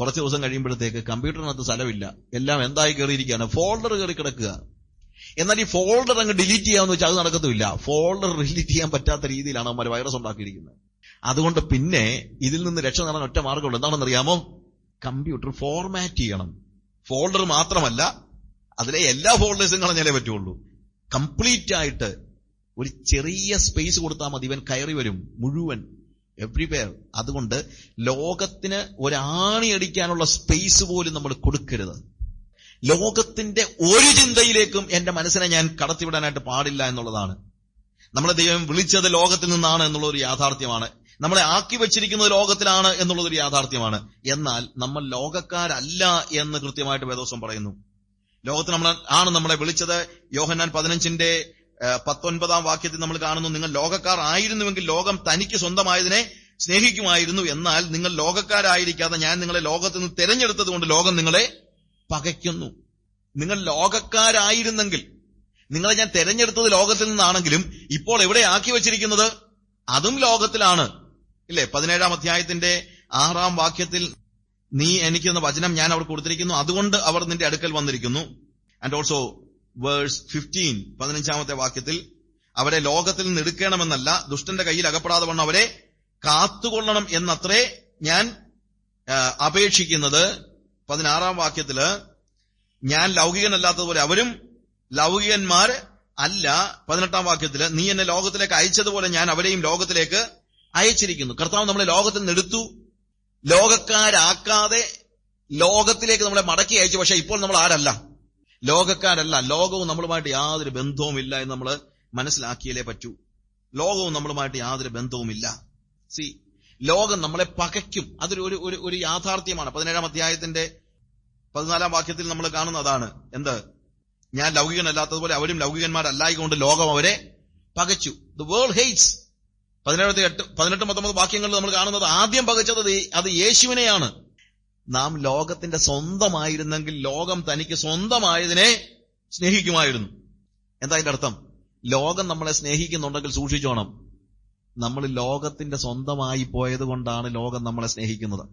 കുറച്ച് ദിവസം കഴിയുമ്പോഴത്തേക്ക് കമ്പ്യൂട്ടറിനകത്ത് സ്ഥലമില്ല. എല്ലാം എന്തായി കയറിയിരിക്കുകയാണ്? ഫോൾഡർ കയറി കിടക്കുക. എന്നാൽ ഈ ഫോൾഡർ അങ്ങ് ഡിലീറ്റ് ചെയ്യാമെന്ന് വെച്ചാൽ അത് നടക്കത്തുമില്ല. ഫോൾഡർ ഡിലീറ്റ് ചെയ്യാൻ പറ്റാത്ത രീതിയിലാണ് അവന്മാർ വൈറസ് ഉണ്ടാക്കിയിരിക്കുന്നത്. അതുകൊണ്ട് പിന്നെ ഇതിൽ നിന്ന് രക്ഷ നേടാൻ ഒറ്റ മാർഗമുള്ളൂ എന്താണെന്ന് അറിയാമോ കമ്പ്യൂട്ടർ ഫോർമാറ്റ് ചെയ്യണം. ഫോൾഡർ മാത്രമല്ല അതിലെ എല്ലാ ഫോൾഡേഴ്സും കളഞ്ഞാലേ പറ്റുള്ളൂ. കംപ്ലീറ്റ് ആയിട്ട് ഒരു ചെറിയ സ്പേസ് കൊടുത്താൽ മതി. ഇവൻ കയറി വരും. മുഴുവൻ. എവ്രിവെയർ അതുകൊണ്ട് ലോകത്തിന് ഒരാണി അടിക്കാനുള്ള സ്പേസ് പോലും നമ്മൾ കൊടുക്കരുത്. ലോകത്തിന്റെ ഒരു ചിന്തയിലേക്കും എന്റെ മനസ്സിനെ ഞാൻ കടത്തിവിടാനായിട്ട് പാടില്ല എന്നുള്ളതാണ്. നമ്മളെ ദൈവം വിളിച്ചത് ലോകത്തിൽ നിന്നാണ് എന്നുള്ള ഒരു യാഥാർത്ഥ്യമാണ്. നമ്മളെ ആക്കി വെച്ചിരിക്കുന്നത് ലോകത്തിലാണ് എന്നുള്ളതൊരു യാഥാർത്ഥ്യമാണ്. എന്നാൽ നമ്മൾ ലോകക്കാരല്ല എന്ന് കൃത്യമായിട്ട് വേദോസം പറയുന്നു. ലോകത്തിൽ നമ്മൾ ആണ് നമ്മളെ വിളിച്ചത് യോഹന്നാൻ പതിനഞ്ചിന്റെ പത്തൊൻപതാം വാക്യത്തിൽ നമ്മൾ കാണുന്നു നിങ്ങൾ ലോകക്കാർ ആയിരുന്നുവെങ്കിൽ ലോകം തനിക്ക് സ്വന്തമായതിനെ സ്നേഹിക്കുമായിരുന്നു. എന്നാൽ നിങ്ങൾ ലോകക്കാരായിരിക്കാതെ ഞാൻ നിങ്ങളെ ലോകത്ത് നിന്ന് തിരഞ്ഞെടുത്തത് കൊണ്ട് ലോകം നിങ്ങളെ പകയ്ക്കുന്നു. നിങ്ങൾ ലോകക്കാരായിരുന്നെങ്കിൽ നിങ്ങളെ ഞാൻ തെരഞ്ഞെടുത്തത് ലോകത്തിൽ നിന്നാണെങ്കിലും ഇപ്പോൾ എവിടെ ആക്കി വച്ചിരിക്കുന്നത്? അതും ലോകത്തിലാണ്. ഇല്ലേ? പതിനേഴാം അധ്യായത്തിന്റെ ആറാം വാക്യത്തിൽ നീ എനിക്കുന്ന വചനം ഞാൻ അവർ കൊടുത്തിരിക്കുന്നു. അതുകൊണ്ട് അവർ നിന്റെ അടുക്കൽ വന്നിരിക്കുന്നു. ആൻഡ് ഓൾസോ വേഴ്സ് ഫിഫ്റ്റീൻ പതിനഞ്ചാമത്തെ വാക്യത്തിൽ അവരെ ലോകത്തിൽ നിന്ന് എടുക്കണമെന്നല്ല ദുഷ്ടന്റെ കയ്യിൽ അകപ്പെടാതെ വണ്ണം അവരെ കാത്തുകൊള്ളണം എന്നത്രേ ഞാൻ അപേക്ഷിക്കുന്നത്. പതിനാറാം വാക്യത്തിൽ ഞാൻ ലൗകികനല്ലാത്തതുപോലെ അവരും ലൗകികന്മാർ അല്ല പതിനെട്ടാം വാക്യത്തിൽ നീ എന്നെ ലോകത്തിലേക്ക് അയച്ചതുപോലെ ഞാൻ അവരെയും ലോകത്തിലേക്ക് അയച്ചിരിക്കുന്നു. കർത്താവ് നമ്മളെ ലോകത്തിൽ നിന്ന് എടുത്തു. ലോകക്കാരാക്കാതെ ലോകത്തിലേക്ക് നമ്മളെ മടക്കി അയച്ചു. പക്ഷെ ഇപ്പോൾ നമ്മൾ ആരല്ല. ലോകക്കാരല്ല ലോകവും നമ്മളുമായിട്ട് യാതൊരു ബന്ധവും ഇല്ല എന്ന് നമ്മൾ മനസ്സിലാക്കിയാലേ പറ്റൂ. ലോകവും നമ്മളുമായിട്ട് യാതൊരു ബന്ധവുമില്ല. സി ലോകം നമ്മളെ പകയ്ക്കും. അതൊരു ഒരു ഒരു യാഥാർത്ഥ്യമാണ്. പതിനേഴാം അധ്യായത്തിന്റെ പതിനാലാം വാക്യത്തിൽ നമ്മൾ കാണുന്ന അതാണ് എന്ത്? ഞാൻ ലൗകികനല്ലാത്തതുപോലെ അവരും ലൗകികന്മാരല്ലായിക്കൊണ്ട് ലോകം അവരെ പകച്ചു. ദ വേൾഡ് ഹെയ്റ്റ്സ് പതിനേഴത്തെ എട്ട് പതിനെട്ട് പത്തൊമ്പത് വാക്യങ്ങളിൽ നമ്മൾ കാണുന്നത് ആദ്യം പകച്ചത് അത് യേശുവിനെയാണ്. നാം ലോകത്തിന്റെ സ്വന്തമായിരുന്നെങ്കിൽ ലോകം തനിക്ക് സ്വന്തമായതിനെ സ്നേഹിക്കുമായിരുന്നു. എന്താ അതിന്റെ അർത്ഥം? ലോകം നമ്മളെ സ്നേഹിക്കുന്നുണ്ടെങ്കിൽ സൂക്ഷിച്ചോണം നമ്മൾ ലോകത്തിന്റെ സ്വന്തമായി പോയത് കൊണ്ടാണ് ലോകം നമ്മളെ സ്നേഹിക്കുന്നത്.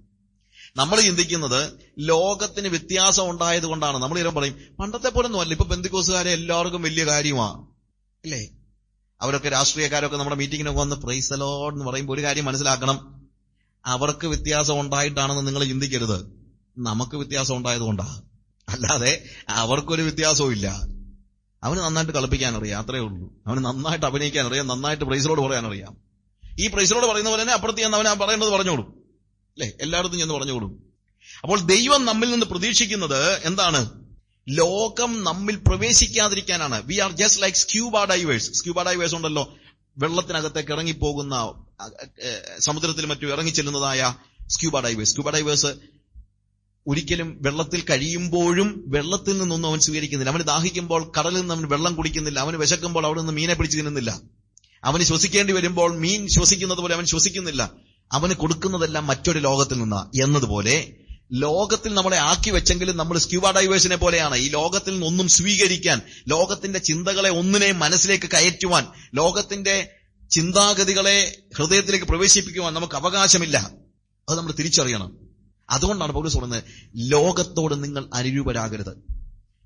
നമ്മൾ ചിന്തിക്കുന്നത് ലോകത്തിന് വ്യത്യാസം ഉണ്ടായത് കൊണ്ടാണ് നമ്മൾ ഇരം പറയും പണ്ടത്തെ പോലെ ഒന്നുമല്ല ഇപ്പൊ ബന്ധുക്കോസുകാരെ എല്ലാവർക്കും വലിയ കാര്യമാണ് അല്ലേ? അവരൊക്കെ രാഷ്ട്രീയക്കാരൊക്കെ നമ്മുടെ മീറ്റിങ്ങിനൊക്കെ വന്ന് പ്രൈസ് അലോഡ് എന്ന് പറയുമ്പോൾ ഒരു കാര്യം മനസ്സിലാക്കണം. അവർക്ക് വ്യത്യാസം ഉണ്ടായിട്ടാണെന്ന് നിങ്ങൾ ചിന്തിക്കരുത്. നമുക്ക് വ്യത്യാസം ഉണ്ടായതുകൊണ്ടാ. അല്ലാതെ അവർക്കൊരു വ്യത്യാസവും ഇല്ല. അവന് നന്നായിട്ട് കളിപ്പിക്കാൻ അറിയാം അത്രേ ഉള്ളൂ. അവന് നന്നായിട്ട് അഭിനയിക്കാൻ അറിയാം നന്നായിട്ട് പ്രൈസിലോട് പറയാൻ അറിയാം ഈ പ്രൈസിലോട് പറയുന്ന പോലെ തന്നെ അപ്പുറത്ത് ചെന്ന് അവൻ പറയേണ്ടത് പറഞ്ഞോളൂ. അല്ലെ? എല്ലായിടത്തും ചെന്ന് പറഞ്ഞോളൂ. അപ്പോൾ ദൈവം നമ്മിൽ നിന്ന് പ്രതീക്ഷിക്കുന്നത് എന്താണ്? ലോകം നമ്മിൽ പ്രവേശിക്കാതിരിക്കാനാണ്. We are just like scuba divers scuba divers ഉണ്ടല്ലോ. വെള്ളത്തിനകത്തേക്ക് ഇറങ്ങിപ്പോകുന്ന സമുദ്രത്തിൽ മറ്റും ഇറങ്ങിച്ചെല്ലുന്നതായ സ്ക്യൂബ ഡൈവേഴ്സ്. സ്ക്യൂബ ഡൈവേഴ്സ് ഒരിക്കലും വെള്ളത്തിൽ കഴിയുമ്പോഴും വെള്ളത്തിൽ നിന്നൊന്നും അവൻ സ്വീകരിക്കുന്നില്ല. അവന് ദാഹിക്കുമ്പോൾ കടലിൽ നിന്ന് അവൻ വെള്ളം കുടിക്കുന്നില്ല. അവന് വിശക്കുമ്പോൾ അവിടെ നിന്ന് മീനെ പിടിച്ചു തിന്നുന്നില്ല. അവന് ശ്വസിക്കേണ്ടി വരുമ്പോൾ മീൻ ശ്വസിക്കുന്നത് പോലെ അവൻ ശ്വസിക്കുന്നില്ല. അവന് കൊടുക്കുന്നതെല്ലാം മറ്റൊരു ലോകത്തിൽ നിന്നാ. എന്നതുപോലെ ലോകത്തിൽ നമ്മളെ ആക്കി വെച്ചെങ്കിലും നമ്മൾ സ്ക്യൂബ ഡൈവേഴ്സിനെ പോലെയാണ്. ഈ ലോകത്തിൽ നിന്നൊന്നും സ്വീകരിക്കാൻ ലോകത്തിന്റെ ചിന്തകളെ ഒന്നിനെയും മനസ്സിലേക്ക് കയറ്റുവാൻ ലോകത്തിന്റെ ചിന്താഗതികളെ ഹൃദയത്തിലേക്ക് പ്രവേശിപ്പിക്കുവാൻ നമുക്ക് അവകാശമില്ല. അത് നമ്മൾ തിരിച്ചറിയണം. അതുകൊണ്ടാണ് പൗലോസ് പറയുന്നത് ലോകത്തോട് നിങ്ങൾ അനുരൂപരാകരുത്.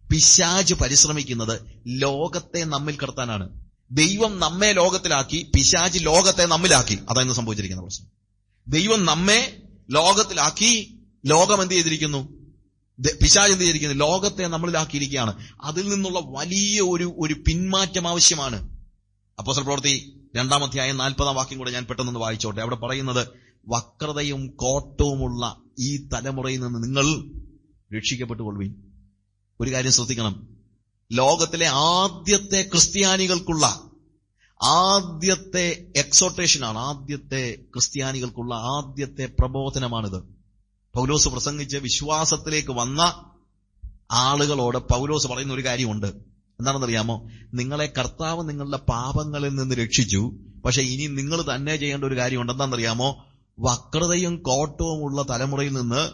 പിശാജ് പരിശ്രമിക്കുന്നത് ലോകത്തെ നമ്മിൽ കടത്താനാണ്. ദൈവം നമ്മെ ലോകത്തിലാക്കി പിശാജ് ലോകത്തെ നമ്മിലാക്കി. അതാണ് സംഭവിച്ചിരിക്കുന്ന പ്രശ്നം. ദൈവം നമ്മെ ലോകത്തിലാക്കി ലോകം എന്ത് ചെയ്തിരിക്കുന്നു? പിശാജ് എന്ത് ചെയ്തിരിക്കുന്നു? ലോകത്തെ നമ്മളിലാക്കിയിരിക്കുകയാണ്. അതിൽ നിന്നുള്ള വലിയ ഒരു ഒരു പിന്മാറ്റം ആവശ്യമാണ്. അപ്പോസൽ പ്രവൃത്തി രണ്ടാം അധ്യായം നാൽപ്പതാം വാക്യം കൂടെ ഞാൻ പെട്ടെന്ന് വായിച്ചോട്ടെ. അവിടെ പറയുന്നത് വക്രതയും കോട്ടവുമുള്ള ഈ തലമുറയിൽ നിന്ന് നിങ്ങൾ രക്ഷിക്കപ്പെട്ടുകൊള്ളുവിൻ. ഒരു കാര്യം ശ്രദ്ധിക്കണം. ലോകത്തിലെ ആദ്യത്തെ ക്രിസ്ത്യാനികൾക്കുള്ള ആദ്യത്തെ എക്സോട്ടേഷനാണ് ആദ്യത്തെ ക്രിസ്ത്യാനികൾക്കുള്ള ആദ്യത്തെ പ്രബോധനമാണിത്. പൗലോസ് പ്രസംഗിച്ച് വിശ്വാസത്തിലേക്ക് വന്ന ആളുകളോട് പൗലോസ് പറയുന്ന ഒരു കാര്യമുണ്ട്. എന്താണെന്നറിയാമോ? നിങ്ങളെ കർത്താവ് നിങ്ങളുടെ പാപങ്ങളിൽ നിന്ന് രക്ഷിച്ചു. പക്ഷെ ഇനി നിങ്ങൾ തന്നെ ചെയ്യേണ്ട ഒരു കാര്യമുണ്ട്. എന്താണെന്നറിയാമോ? വക്രതയും കോട്ടവും ഉള്ള തലമുറയിൽ നിന്ന്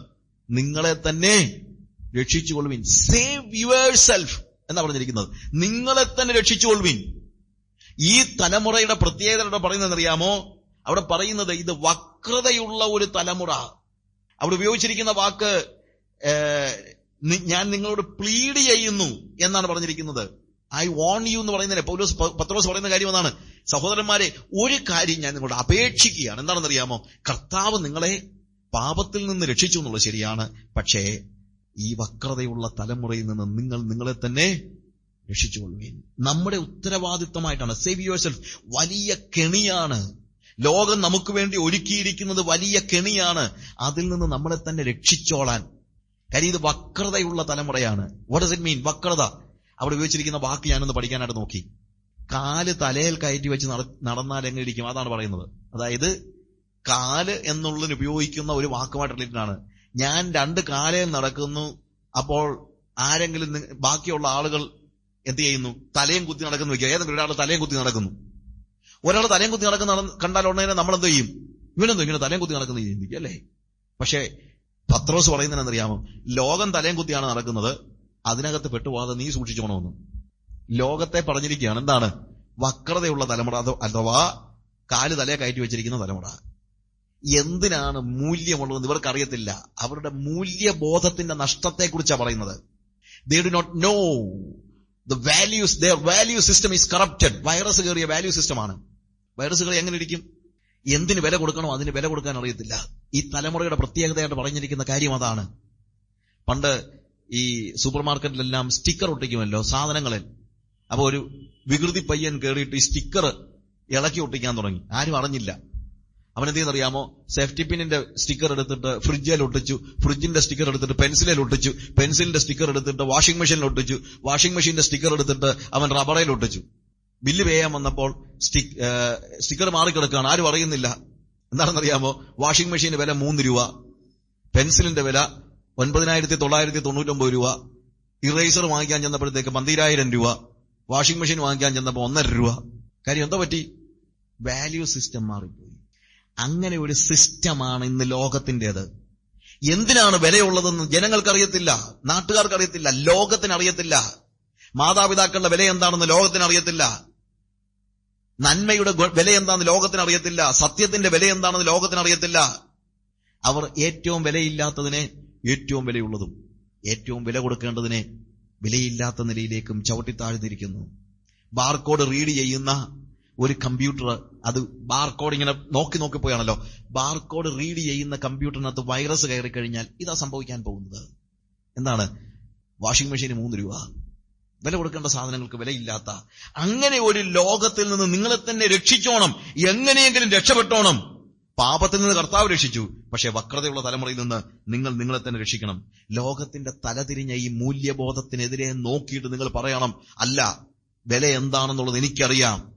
നിങ്ങളെ തന്നെ രക്ഷിച്ചുകൊള്ളുവിൻ. സേവ് യുവർ സെൽഫ് എന്നാ പറഞ്ഞിരിക്കുന്നത്. നിങ്ങളെ തന്നെ രക്ഷിച്ചുകൊള്ളുവിൻ. ഈ തലമുറയുടെ പ്രത്യേകത പറയുന്നത് അറിയാമോ അവിടെ പറയുന്നത് ഇത് വക്രതയുള്ള ഒരു തലമുറ. അവിടെ ഉപയോഗിച്ചിരിക്കുന്ന വാക്ക് ഞാൻ നിങ്ങളോട് പ്ലീഡ് ചെയ്യുന്നു എന്നാണ് പറഞ്ഞിരിക്കുന്നത്. ഐ വോൺ യു എന്ന് പറയുന്നതിന് പൗലോസ് പത്രോസ് പറയുന്ന കാര്യം എന്നാണ് സഹോദരന്മാരെ ഒരു കാര്യം ഞാൻ നിങ്ങളോട് അപേക്ഷിക്കുകയാണ്. എന്താണെന്നറിയാമോ? കർത്താവ് നിങ്ങളെ പാപത്തിൽ നിന്ന് രക്ഷിച്ചു എന്നുള്ളത് ശരിയാണ്. പക്ഷേ ഈ വക്രതയുള്ള തലമുറയിൽ നിന്ന് നിങ്ങൾ നിങ്ങളെ തന്നെ രക്ഷിച്ചുകൊള്ളുകയും നമ്മുടെ ഉത്തരവാദിത്തമായിട്ടാണ്. സേവ് യുവർ സെൽഫ് വലിയ കെണിയാണ്. ലോകം നമുക്ക് വേണ്ടി ഒരുക്കിയിരിക്കുന്നത് വലിയ കെണിയാണ്. അതിൽ നിന്ന് നമ്മളെ തന്നെ രക്ഷിച്ചോളാൻ. കാര്യം ഇത് വക്രതയുള്ള തലമുറയാണ്. വാട്ട് ഇറ്റ് മീൻ വക്രത. അവിടെ ഉപയോഗിച്ചിരിക്കുന്ന വാക്ക് ഞാനൊന്ന് പഠിക്കാനായിട്ട് നോക്കി. കാൽ തലയിൽ കയറ്റി വെച്ച് നട- നടന്നാൽ എങ്ങനെ ഇരിക്കും അതാണ് പറയുന്നത്. അതായത് കാൽ എന്നുള്ളതിന് ഉപയോഗിക്കുന്ന ഒരു വാക്കുമായിട്ട് റിലേറ്റഡ് ആണ് ഞാൻ രണ്ട് കാലയിൽ നടക്കുന്നു അപ്പോൾ ആരെങ്കിലും ബാക്കിയുള്ള ആളുകൾ എന്ത് ചെയ്യുന്നു? തലയും കുത്തി നടക്കുന്നു വെക്കുക. ഏതെങ്കിലും ഒരാൾ തലയും കുത്തി നടക്കുന്നു. ഒരാൾ തലയും കുത്തി നടക്കുന്ന നട- കണ്ടാൽ ഉടനെ നമ്മൾ എന്ത് ചെയ്യും? ഇവനെന്തോ ഇങ്ങനെ തലയും കുത്തി നടക്കുന്ന ചിന്തിക്കും അല്ലേ? പക്ഷേ പത്രോസ് പറയുന്നതിനെന്നറിയാമോ ലോകം തലയും കുത്തിയാണ് നടക്കുന്നത്. അതിനകത്ത് പെട്ടുപോകാതെ നീ സൂക്ഷിച്ചോണമെന്നും ലോകത്തെ പറഞ്ഞിരിക്കുകയാണ്. എന്താണ്? വക്രതയുള്ള തലമുറ അഥവാ കാൽ തലയെ കയറ്റി വെച്ചിരിക്കുന്ന തലമുറ. എന്തിനാണ് മൂല്യമുള്ളതെന്ന് ഇവർക്ക് അറിയത്തില്ല അവരുടെ മൂല്യബോധത്തിന്റെ നഷ്ടത്തെക്കുറിച്ചാണ് പറയുന്നത്. They do not know the values the value system is corrupted virus കയറിയ വാല്യൂ സിസ്റ്റമാണ് വൈറസ് കയറി എങ്ങനെ ഇരിക്കും? എന്തിന് വില കൊടുക്കണോ അതിന് വില കൊടുക്കാൻ അറിയത്തില്ല. ഈ തലമുറയുടെ പ്രത്യേകതയായിട്ട് പറഞ്ഞിരിക്കുന്ന കാര്യം അതാണ്. പണ്ട് ഈ സൂപ്പർ മാർക്കറ്റിലെല്ലാം സ്റ്റിക്കർ ഒട്ടിക്കുമല്ലോ സാധനങ്ങളിൽ. അപ്പോൾ ഒരു വികൃതി പയ്യൻ കയറിയിട്ട് ഈ സ്റ്റിക്കർ ഇളക്കി ഒട്ടിക്കാൻ തുടങ്ങി. ആരും അറിഞ്ഞില്ല. ചെയ്യുന്നറിയാമോ സേഫ്റ്റി പിന്നിന്റെ സ്റ്റിക്കർ എടുത്തിട്ട് ഫ്രിഡ്ജിൽ ഒട്ടിച്ചു ഫ്രിഡ്ജിന്റെ സ്റ്റിക്കർ എടുത്തിട്ട് പെൻസിലിൽ ഒട്ടിച്ചു പെൻസിലിന്റെ സ്റ്റിക്കർ എടുത്തിട്ട് വാഷിംഗ് മെഷീനിൽ ഒട്ടിച്ചു വാഷിംഗ് മെഷീന്റെ സ്റ്റിക്കർ എടുത്തിട്ട് അവൻ റബ്ബറയിൽ ഒട്ടിച്ചു. ബില്ല് പേ ചെയ്യാൻ വന്നപ്പോൾ സ്റ്റിക് സ്റ്റിക്കർ മാറിക്കിടക്കുകയാണ്. ആരും അറിയുന്നില്ല. എന്താണെന്നറിയാമോ? വാഷിംഗ് മെഷീന് വില മൂന്ന് രൂപ. പെൻസിലിന്റെ വില ഒൻപതിനായിരത്തി തൊള്ളായിരത്തി തൊണ്ണൂറ്റൊമ്പത് രൂപ. ഇറേസർ വാങ്ങിക്കാൻ ചെന്നപ്പോഴത്തേക്ക് പന്തിരായിരം രൂപ. വാഷിംഗ് മെഷീൻ വാങ്ങിക്കാൻ ചെന്നപ്പോൾ ഒന്നര രൂപ. കാര്യം എന്താ പറ്റി? വാല്യൂ സിസ്റ്റം മാറിപ്പോയി. അങ്ങനെ ഒരു സിസ്റ്റമാണ് ഇന്ന് ലോകത്തിന്റെത്. എന്തിനാണ് വിലയുള്ളതെന്ന് ജനങ്ങൾക്ക് അറിയത്തില്ല നാട്ടുകാർക്ക് അറിയത്തില്ല ലോകത്തിന് അറിയത്തില്ല മാതാപിതാക്കളുടെ വില എന്താണെന്ന് ലോകത്തിന് അറിയത്തില്ല നന്മയുടെ വില എന്താണെന്ന് ലോകത്തിന് അറിയത്തില്ല സത്യത്തിന്റെ വില എന്താണെന്ന് ലോകത്തിന് അറിയത്തില്ല അവർ ഏറ്റവും വിലയില്ലാത്തതിനെ ഏറ്റവും വിലയുള്ളതും ഏറ്റവും വില കൊടുക്കേണ്ടതിനെ വിലയില്ലാത്ത നിലയിലേക്കും ചവിട്ടിത്താഴ്ന്നിരിക്കുന്നു ബാർകോഡ് റീഡ് ചെയ്യുന്ന ഒരു കമ്പ്യൂട്ടർ അത് ബാർകോഡ് ഇങ്ങനെ നോക്കി നോക്കി പോയാണല്ലോ. ബാർകോഡ് റീഡ് ചെയ്യുന്ന കമ്പ്യൂട്ടറിനകത്ത് വൈറസ് കയറി കഴിഞ്ഞാൽ ഇതാ സംഭവിക്കാൻ പോകുന്നത്. എന്താണ്? വാഷിംഗ് മെഷീന് മൂന്ന് രൂപ. വില കൊടുക്കേണ്ട സാധനങ്ങൾക്ക് വിലയില്ലാത്ത. അങ്ങനെ ഒരു ലോകത്തിൽ നിന്ന് നിങ്ങളെ തന്നെ രക്ഷിച്ചോണം. എങ്ങനെയെങ്കിലും രക്ഷപ്പെട്ടോണം. പാപത്തിൽ നിന്ന് കർത്താവ് രക്ഷിച്ചു. പക്ഷെ വക്രതയുള്ള തലമുറയിൽ നിന്ന് നിങ്ങൾ നിങ്ങളെ തന്നെ രക്ഷിക്കണം. ലോകത്തിന്റെ തലതിരിഞ്ഞ ഈ മൂല്യബോധത്തിനെതിരെ നോക്കിയിട്ട് നിങ്ങൾ പറയണം അല്ല വില എന്താണെന്നുള്ളത് എനിക്കറിയാം.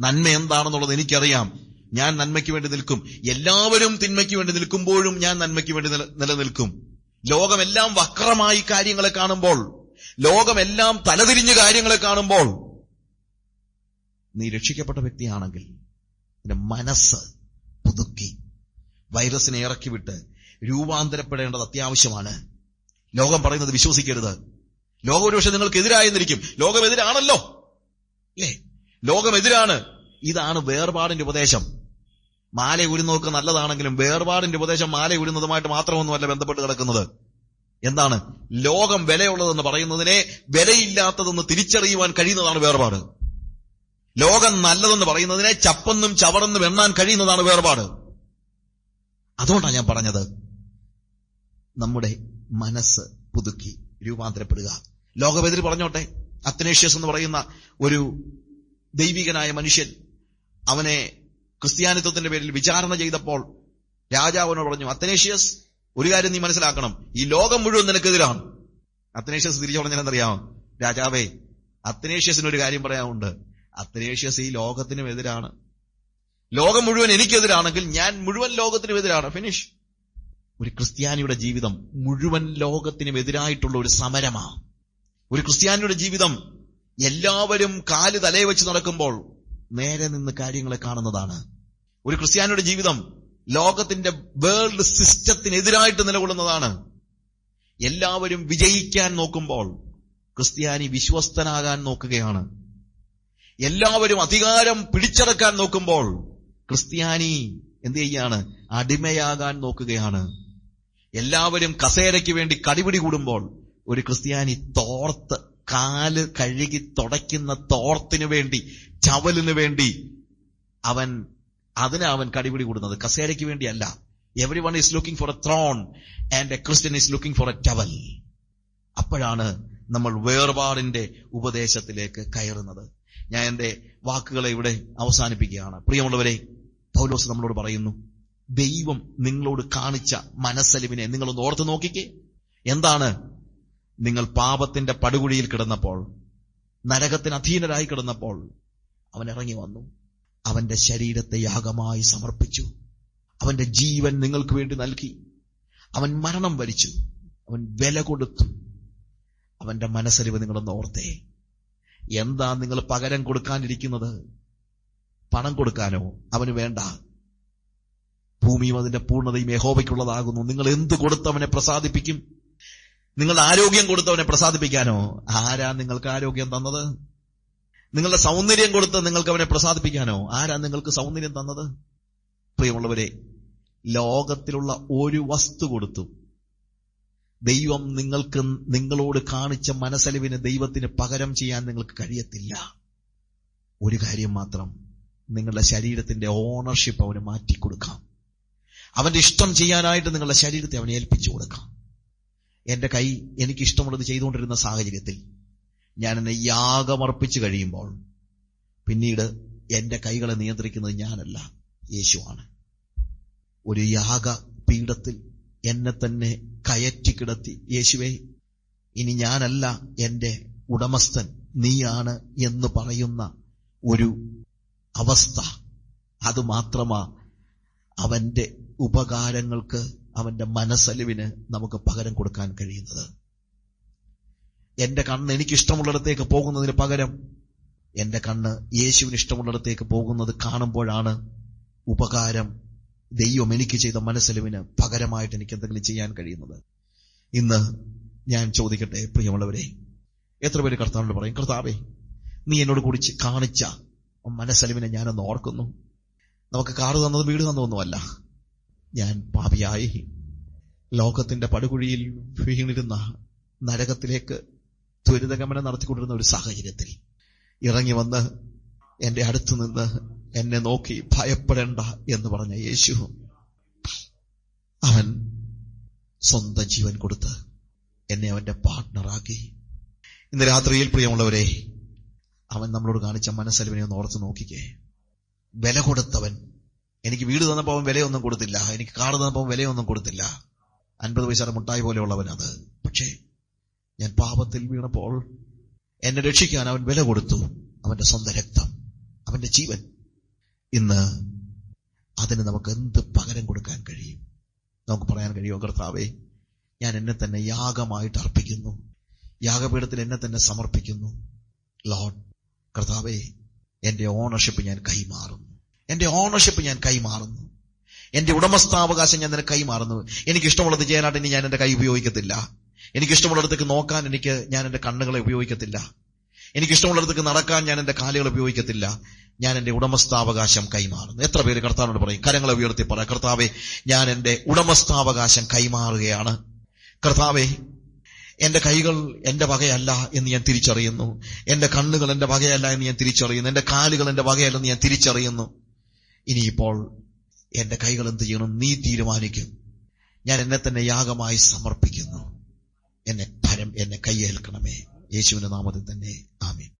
നന്മ എന്താണെന്നുള്ളത് എനിക്കറിയാം. ഞാൻ നന്മയ്ക്ക് വേണ്ടി നിൽക്കും. എല്ലാവരും തിന്മയ്ക്ക് വേണ്ടി നിൽക്കുമ്പോഴും ഞാൻ നന്മയ്ക്ക് വേണ്ടി നില- നിലനിൽക്കും. ലോകമെല്ലാം വക്രമായി കാര്യങ്ങളെ കാണുമ്പോൾ ലോകമെല്ലാം തലതിരിഞ്ഞ് കാര്യങ്ങളെ കാണുമ്പോൾ നീ രക്ഷിക്കപ്പെട്ട വ്യക്തിയാണെങ്കിൽ നിന്റെ മനസ്സ് പുതുക്കി. വൈറസിനെ ഇറക്കി വിട്ട് രൂപാന്തരപ്പെടേണ്ടത് അത്യാവശ്യമാണ്. ലോകം പറയുന്നത് വിശ്വസിക്കരുത്. ലോകം ഒരുപക്ഷെ നിങ്ങൾക്ക് എതിരായെന്നിരിക്കും ലോകം എതിരാണല്ലോ അല്ലേ? ലോകം എതിരാണ് ഇതാണ് വേർപാടിന്റെ ഉപദേശം. മാല ഉരുന്നവർക്ക് നല്ലതാണെങ്കിലും വേർപാടിന്റെ ഉപദേശം മാല ഉരുന്നതുമായിട്ട് മാത്രമൊന്നുമല്ല ബന്ധപ്പെട്ട് കിടക്കുന്നത്. എന്താണ്? ലോകം വിലയുള്ളതെന്ന് പറയുന്നതിനെ വിലയില്ലാത്തതെന്ന് തിരിച്ചറിയുവാൻ കഴിയുന്നതാണ് വേർപാട്. ലോകം നല്ലതെന്ന് പറയുന്നതിനെ ചപ്പെന്നും ചവറെന്നും എണ്ണാൻ കഴിയുന്നതാണ് വേർപാട്. അതുകൊണ്ടാണ് ഞാൻ പറഞ്ഞത് നമ്മുടെ മനസ്സ് പുതുക്കി രൂപാന്തരപ്പെടുക. ലോകമെതിര് പറഞ്ഞോട്ടെ. അത്തനേഷ്യസ് എന്ന് പറയുന്ന ഒരു ദൈവികനായ മനുഷ്യൻ അവനെ ക്രിസ്ത്യാനിത്വത്തിന്റെ പേരിൽ വിചാരണ ചെയ്തപ്പോൾ രാജാവിനോട് പറഞ്ഞു അത്തനേഷ്യസ് ഒരു കാര്യം നീ മനസ്സിലാക്കണം. ഈ ലോകം മുഴുവൻ നിനക്കെതിരാണ്. അത്തനേഷ്യസ് തിരിച്ചു പറഞ്ഞാലെന്നറിയാമോ രാജാവേ അത്തനേഷ്യസിന് ഒരു കാര്യം പറയാനുണ്ട്. അത്തനേഷ്യസ് ഈ ലോകത്തിനും എതിരാണ്. ലോകം മുഴുവൻ എനിക്കെതിരാണെങ്കിൽ ഞാൻ മുഴുവൻ ലോകത്തിനും എതിരാണ്. ഫിനിഷ്. ഒരു ക്രിസ്ത്യാനിയുടെ ജീവിതം മുഴുവൻ ലോകത്തിനും എതിരായിട്ടുള്ള ഒരു സമരമാണ് ഒരു ക്രിസ്ത്യാനിയുടെ ജീവിതം എല്ലാവരും കാൽ തലയെ വെച്ച് നടക്കുമ്പോൾ നേരെ നിന്ന് കാര്യങ്ങളെ കാണുന്നതാണ്. ഒരു ക്രിസ്ത്യാനിയുടെ ജീവിതം ലോകത്തിന്റെ വേൾഡ് സിസ്റ്റത്തിനെതിരായിട്ട് നിലകൊള്ളുന്നതാണ്. എല്ലാവരും വിജയിക്കാൻ നോക്കുമ്പോൾ ക്രിസ്ത്യാനി വിശ്വസ്തനാകാൻ നോക്കുകയാണ്. എല്ലാവരും അധികാരം പിടിച്ചടക്കാൻ നോക്കുമ്പോൾ ക്രിസ്ത്യാനി എന്ത് ചെയ്യാണ്? അടിമയാകാൻ നോക്കുകയാണ്. എല്ലാവരും കസേരയ്ക്ക് വേണ്ടി കടിപിടി കൂടുമ്പോൾ ഒരു ക്രിസ്ത്യാനി തോർത്ത് കാൽ കഴുകി തുടയ്ക്കുന്ന തോർത്തിനു വേണ്ടി ചവലിനു വേണ്ടി അവൻ അതിനാ അവൻ കടിപിടി കൂടുന്നത്. കസേരയ്ക്ക് വേണ്ടിയല്ല. Everyone is looking for a throne and a Christian is looking for a towel അപ്പോഴാണ് നമ്മൾ വേർപാടിന്റെ ഉപദേശത്തിലേക്ക് കയറുന്നത്. ഞാൻ എന്റെ വാക്കുകളെ ഇവിടെ അവസാനിപ്പിക്കുകയാണ്. പ്രിയമുള്ളവരെ പൗലോസ് നമ്മളോട് പറയുന്നു ദൈവം നിങ്ങളോട് കാണിച്ച മനസ്സലിവിനെ നിങ്ങളൊന്ന് ഓർത്ത് നോക്കിക്കേ. എന്താണ്? നിങ്ങൾ പാപത്തിന്റെ പടുകുഴിയിൽ കിടന്നപ്പോൾ നരകത്തിന് അധീനരായി കിടന്നപ്പോൾ അവൻ ഇറങ്ങി വന്നു. അവന്റെ ശരീരത്തെ യാഗമായി സമർപ്പിച്ചു. അവന്റെ ജീവൻ നിങ്ങൾക്ക് വേണ്ടി നൽകി. അവൻ മരണം വരിച്ചു. അവൻ വില കൊടുത്തു. അവന്റെ മനസ്സരിവ് നിങ്ങളൊന്ന് ഓർത്തേ. എന്താ നിങ്ങൾ പകരം കൊടുക്കാനിരിക്കുന്നത്? പണം കൊടുക്കാനോ? അവന് വേണ്ട. ഭൂമിയും അതിന്റെ പൂർണതയും യഹോബയ്ക്കുള്ളതാകുന്നു നിങ്ങൾ എന്ത് കൊടുത്തവനെ പ്രസാദിപ്പിക്കും? നിങ്ങൾ ആരോഗ്യം കൊടുത്തവനെ പ്രസാദിപ്പിക്കാനോ? ആരാ നിങ്ങൾക്ക് ആരോഗ്യം തന്നത്? നിങ്ങളുടെ സൗന്ദര്യം കൊടുത്ത് നിങ്ങൾക്ക് അവനെ പ്രസാദിപ്പിക്കാനോ? ആരാ നിങ്ങൾക്ക് സൗന്ദര്യം തന്നത്? പ്രിയമുള്ളവരെ ലോകത്തിലുള്ള ഒരു വസ്തു കൊടുത്തു. ദൈവം നിങ്ങൾക്ക് നിങ്ങളോട് കാണിച്ച മനസ്സലിവിന് ദൈവത്തിന് പകരം ചെയ്യാൻ നിങ്ങൾക്ക് കഴിയത്തില്ല. ഒരു കാര്യം മാത്രം നിങ്ങളുടെ ശരീരത്തിന്റെ ഓണർഷിപ്പ് അവന് മാറ്റിക്കൊടുക്കാം. അവന്റെ ഇഷ്ടം ചെയ്യാനായിട്ട് നിങ്ങളുടെ ശരീരത്തെ അവനെ ഏൽപ്പിച്ചു കൊടുക്കാം. എന്റെ കൈ എനിക്ക് ഇഷ്ടമുള്ളത് ചെയ്തുകൊണ്ടിരുന്ന സാഹചര്യത്തിൽ ഞാൻ എന്നെ യാഗമർപ്പിച്ചു കഴിയുമ്പോൾ പിന്നീട് എന്റെ കൈകളെ നിയന്ത്രിക്കുന്നത് ഞാനല്ല യേശുവാണ്. ഒരു യാഗ പീഠത്തിൽ എന്നെ തന്നെ കയറ്റി കിടത്തി യേശുവേ ഇനി ഞാനല്ല എന്റെ ഉടമസ്ഥൻ നീയാണ് എന്ന് പറയുന്ന ഒരു അവസ്ഥ. അത് മാത്രമാ അവന്റെ ഉപകാരങ്ങൾക്ക് അവന്റെ മനസ്സലിവിന് നമുക്ക് പകരം കൊടുക്കാൻ കഴിയുന്നത്. എന്റെ കണ്ണ് എനിക്ക് ഇഷ്ടമുള്ളിടത്തേക്ക് പോകുന്നതിന് പകരം എന്റെ കണ്ണ് യേശുവിന് ഇഷ്ടമുള്ളിടത്തേക്ക് പോകുന്നത് കാണുമ്പോഴാണ് ഉപകാരം ദൈവം എനിക്ക് ചെയ്ത മനസ്സലിവിന് പകരമായിട്ട് എനിക്ക് എന്തെങ്കിലും ചെയ്യാൻ കഴിയുന്നത്. ഇന്ന് ഞാൻ ചോദിക്കട്ടെ പ്രിയമുള്ളവരെ എത്ര പേര് കർത്താവിനോട് പറയും കർത്താവേ നീ എന്നോട് കൂടി കാണിച്ച മനസ്സലിവിനെ ഞാനൊന്ന് ഓർക്കുന്നു. നമുക്ക് കാറ് തന്നത് വീട് തന്നതൊന്നുമല്ല. ഞാൻ പാപിയായി. ലോകത്തിന്റെ പടുകുഴിയിൽ വീണിരുന്ന നരകത്തിലേക്ക് ത്വരിതഗമനം നടത്തിക്കൊണ്ടിരുന്ന ഒരു സാഹചര്യത്തിൽ ഇറങ്ങി വന്ന് എന്റെ അടുത്തു നിന്ന് എന്നെ നോക്കി ഭയപ്പെടേണ്ട എന്ന് പറഞ്ഞ യേശു അവൻ സ്വന്തം ജീവൻ കൊടുത്ത് എന്നെ അവന്റെ പാർട്ട്ണറാക്കി ഇന്ന് രാത്രിയിൽ പ്രിയമുള്ളവരെ അവൻ നമ്മളോട് കാണിച്ച മനസ്സലിവിനെ ഒന്ന് ഓർത്ത് നോക്കിക്കേ. വില കൊടുത്തവൻ എനിക്ക് വീട് തന്നപ്പോൾ അവൻ വിലയൊന്നും കൊടുത്തില്ല എനിക്ക് കാർ തന്നപ്പോൾ വിലയൊന്നും കൊടുത്തില്ല. അൻപത് പൈസയുടെ മുട്ടായി പോലെയുള്ളവൻ അത്. പക്ഷേ ഞാൻ പാപത്തിൽ വീണപ്പോൾ എന്നെ രക്ഷിക്കാൻ അവൻ വില കൊടുത്തു. അവന്റെ സ്വന്തം രക്തം അവന്റെ ജീവൻ. ഇന്ന് അതിന് നമുക്ക് എന്ത് പകരം കൊടുക്കാൻ കഴിയും? നമുക്ക് പറയാൻ കഴിയുമോ കർത്താവേ? ഞാൻ എന്നെ തന്നെ യാഗമായിട്ട് അർപ്പിക്കുന്നു. യാഗപീഠത്തിൽ എന്നെ തന്നെ സമർപ്പിക്കുന്നു. ലോഡ് കർത്താവേ എന്റെ ഓണർഷിപ്പ് ഞാൻ കൈമാറുന്നു. എന്റെ ഓണർഷിപ്പ് ഞാൻ കൈമാറുന്നു. എന്റെ ഉടമസ്ഥാവകാശം ഞാൻ നിനക്ക് കൈമാറുന്നു. എനിക്ക് ഇഷ്ടമുള്ളത് ചെയ്യാനായിട്ട് ഇനി ഞാൻ എന്റെ കൈ ഉപയോഗിക്കത്തില്ല. എനിക്ക് ഇഷ്ടമുള്ളിടത്തേക്ക് നോക്കാൻ എനിക്ക് ഞാൻ എന്റെ കണ്ണുകളെ ഉപയോഗിക്കത്തില്ല. എനിക്ക് ഇഷ്ടമുള്ളിടത്തേക്ക് നടക്കാൻ ഞാൻ എന്റെ കാലുകൾ ഉപയോഗിക്കത്തില്ല. ഞാൻ എന്റെ ഉടമസ്ഥാവകാശം കൈമാറുന്നു. എത്ര പേര് കർത്താവിനോട് പറയും? കരങ്ങളെ ഉയർത്തി പറ. കർത്താവെ ഞാൻ എന്റെ ഉടമസ്ഥാവകാശം കൈമാറുകയാണ്. കർത്താവെ എന്റെ കൈകൾ എന്റെ വകയല്ല എന്ന് ഞാൻ തിരിച്ചറിയുന്നു. എന്റെ കണ്ണുകൾ എന്റെ വകയല്ല എന്ന് ഞാൻ തിരിച്ചറിയുന്നു. എന്റെ കാലുകൾ എന്റെ വകയല്ലെന്ന് ഞാൻ തിരിച്ചറിയുന്നു. ഇനിയിപ്പോൾ എന്റെ കൈകൾ എന്ത് ചെയ്യണം? നീ തീരുമാനിക്കും. ഞാൻ എന്നെ തന്നെ യാഗമായി സമർപ്പിക്കുന്നു. എന്നെ പരം എന്നെ കൈയേൽക്കണമേ. യേശുവിന്റെ നാമത്തിൽ തന്നെ. ആമീൻ.